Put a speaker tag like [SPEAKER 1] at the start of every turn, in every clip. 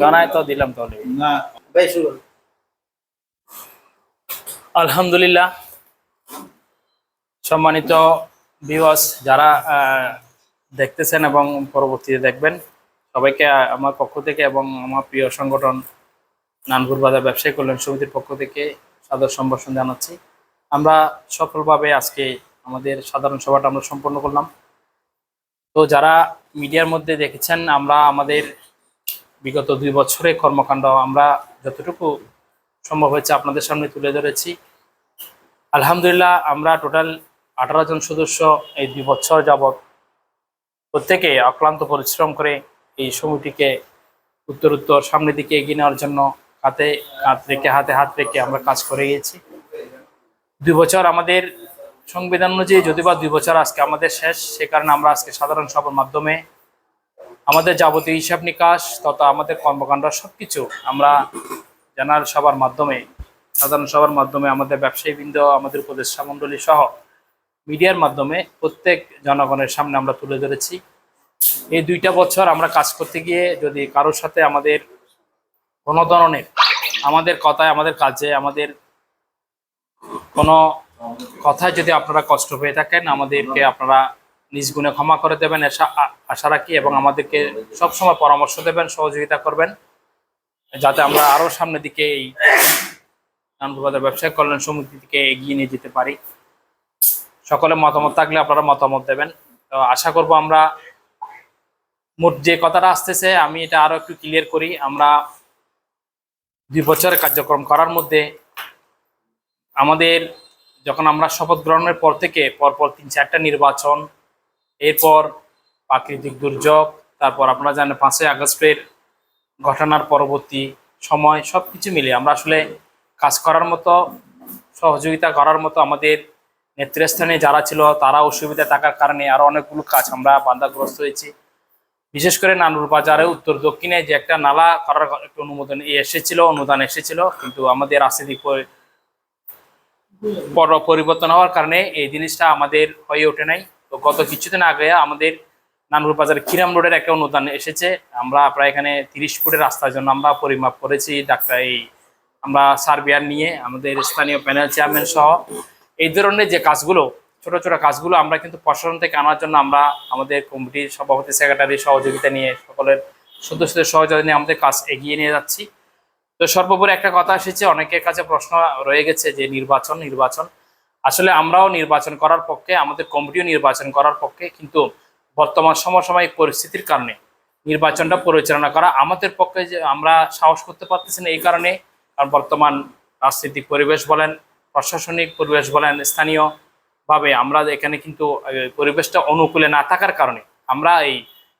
[SPEAKER 1] জানাই তো দিলাম তাহলে আলহামদুলিল্লাহ। সম্মানিত ভিউয়ার্স যারা আহ, দেখতেছেন এবং পরবর্তীতে দেখবেন সবাইকে আমার পক্ষ থেকে এবং আমার প্রিয় সংগঠন নানপুর বাজার ব্যবসায়ী কল্যাণ সমিতির পক্ষ থেকে সাদর সম্ভাষণ জানাচ্ছি। আমরা সফলভাবে আজকে আমাদের সাধারণ সভাটা আমরা সম্পন্ন করলাম। তো যারা মিডিয়ার মধ্যে দেখেছেন, আমরা আমাদের বিগত দুই বছরের কর্মকাণ্ড আমরা যতটুকু সম্ভব হয়েছে আপনাদের সামনে তুলে ধরেছি। আলহামদুলিল্লাহ, আমরা টোটাল আঠারো জন সদস্য এই দুই বছর যাবৎ প্রত্যেকে অক্লান্ত পরিশ্রম করে এই সমিতিকে উত্তর উত্তর সামনের দিকে এগিয়ে নেওয়ার জন্য হাতে, হাত রেখে, হাতে হাত রেখে আমরা কাজ করে গিয়েছি। দুই বছর আমাদের সংবিধান অনুযায়ী যদি বা দুই বছর আজকে আমাদের শেষ, সে কারণে আমরা আজকে সাধারণ সভার মাধ্যমে আমাদের যাবতীয় হিসাব নিকাশ তথা আমাদের কর্মকাণ্ড সব কিছু আমরা জানার সবার মাধ্যমে, সাধারণ সভার মাধ্যমে আমাদের ব্যবসায়ীবৃন্দ, আমাদের উপদেষ্টা মণ্ডলী সহ মিডিয়ার মাধ্যমে প্রত্যেক জনগণের সামনে আমরা তুলে ধরেছি। এই দুইটা বছর আমরা কাজ করতে গিয়ে যদি কারোর সাথে আমাদের কোনো ধরনের, আমাদের কথায়, আমাদের কাজে, আমাদের কোনো কথায় যদি আপনারা কষ্ট পেয়ে থাকেন, আমাদেরকে আপনারা নিজ গুণে ক্ষমা করে দেবেন আশা রাখি এবং আমাদেরকে সবসময় পরামর্শ দেবেন, সহযোগিতা করবেন, যাতে আমরা আরও সামনের দিকে এই নানপুরবাজার ব্যবসায়িক কল্যাণ সমিতি থেকে এগিয়ে নিয়ে যেতে পারি। সকলের মতামত থাকলে আপনারা মতামত দেবেন। তো আশা করব আমরা মোট যে কথাটা আসতেছে, আমি এটা আরও একটু ক্লিয়ার করি। আমরা দুই বছরের কার্যক্রম করার মধ্যে আমাদের যখন আমরা শপথ গ্রহণের পর থেকে পরপর তিন চারটা নির্বাচন, এরপর প্রাকৃতিক দুর্যোগ, তারপর আপনারা জানেন পাঁচই আগস্টের ঘটনার পরবর্তী সময় সব কিছু মিলে আমরা আসলে কাজ করার মতো, সহযোগিতা করার মতো আমাদের নেতৃস্থানে যারা ছিল তারা অসুবিধা থাকার কারণে আরও অনেকগুলো কাজ আমরা বাধাগ্রস্ত হয়েছি। বিশেষ করে নানুর বাজারে উত্তর দক্ষিণে যে একটা নালা করার একটা অনুমোদন এসেছিল, অনুদান এসেছিল, কিন্তু আমাদের রাজনীতি পর- পরিবর্তন হওয়ার কারণে এই জিনিসটা আমাদের হয়ে ওঠে নাই। তো গত কিছুদিন আগে আমাদের নানুর বাজার খিরাম রোডের একটা অনুদান এসেছে। আমরা প্রায় এখানে তিরিশ ফুটের রাস্তার জন্য আমরা পরিমাপ করেছি। ডাক্তার এই আমরা সার্বিয়ার নিয়ে আমাদের স্থানীয় প্যানেল চেয়ারম্যান সহ এই ধরনের যে কাজগুলো, ছোট ছোট কাজগুলো আমরা কিন্তু প্রশাসন থেকে আনার জন্য আমরা আমাদের কমিটির সভাপতি, সেক্রেটারি সহযোগিতা নিয়ে সকলের সদস্যদের সহযোগিতা নিয়ে আমাদের কাজ এগিয়ে নিয়ে যাচ্ছি। তো সর্বোপরি একটা কথা এসেছে, অনেকের কাছে প্রশ্ন রয়ে গেছে যে নির্বাচন নির্বাচন। আসলে আমরাও নির্বাচন করার পক্ষে, আমাদের কমিটিও নির্বাচন করার পক্ষে, কিন্তু বর্তমান সমসাময়িক পরিস্থিতির কারণে নির্বাচনটা পরিচালনা করা আমাদের পক্ষে যে আমরা সাহস করতে পারতেছি না এই কারণে। কারণ বর্তমান রাজনৈতিক পরিবেশ বলেন, প্রশাসনিক পরিবেশ বলেন, স্থানীয়ভাবে আমরা এখানে কিন্তু পরিবেশটা অনুকূলে না থাকার কারণে আমরা এই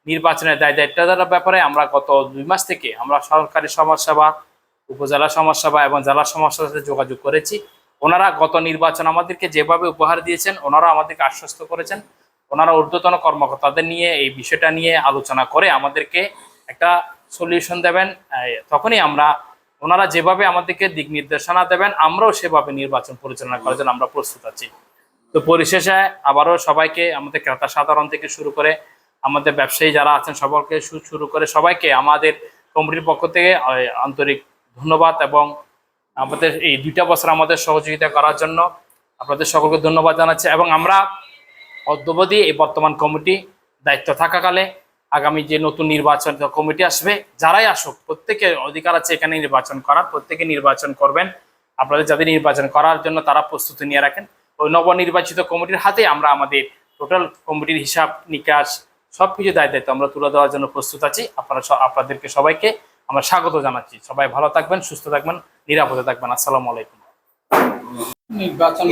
[SPEAKER 1] নির্বাচনের দায় দায়িত্বদার ব্যাপারে আমরা গত দুই মাস থেকে আমরা সরকারি সমাজসেবা উপজেলা সমাজসেবা এবং জেলা সমাজসেবার সাথে যোগাযোগ করেছি। ওনারা গত নির্বাচন আমাদেরকে যেভাবে উপহার দিয়েছেন, ওনারা আমাদেরকে আশ্বস্ত করেছেন। ওনারা ঊর্ধ্বতন কর্মকর্তাদের নিয়ে এই বিষয়টা নিয়ে আলোচনা করে আমাদেরকে একটা সলিউশন দেবেন। তখনই আমরা, ওনারা যেভাবে আমাদেরকে দিক নির্দেশনা দেবেন, আমরাও সেভাবে নির্বাচন পরিচালনা করার জন্য আমরা প্রস্তুত আছি। তো পরিশেষে আবারও সবাইকে, আমাদের ক্রেতা সাধারণ থেকে শুরু করে আমাদের ব্যবসায়ী যারা আছেন, সকলকে শুরু করে সবাইকে আমাদের কমিটির পক্ষ থেকে আন্তরিক ধন্যবাদ এবং আমাদের এই দুইটা বছর আমাদের সহযোগিতা করার জন্য আপনাদের সকলকে ধন্যবাদ জানাচ্ছি এবং আমরা অদ্যবধি এই বর্তমান কমিটি দায়িত্ব থাকাকালে আগামী যে নতুন নির্বাচন কমিটি আসবে, যারাই আসুক প্রত্যেকের অধিকার আছে এখানে নির্বাচন করার, প্রত্যেকে নির্বাচন করবেন। আপনাদের যাদের নির্বাচন করার জন্য তারা প্রস্তুতি নিয়ে রাখেন। ওই নবনির্বাচিত কমিটির হাতে আমরা আমাদের টোটাল কমিটির হিসাব, নিকাশ সব কিছু দায় দায়িত্ব আমরা তুলে দেওয়ার জন্য প্রস্তুত আছি। আপনারা আপনাদেরকে সবাইকে আমরা স্বাগত জানাচ্ছি। সবাই ভালো থাকবেন সুস্থ থাকবেন নিরাপদে থাকবেন। আসসালামু আলাইকুম।
[SPEAKER 2] নির্বাচন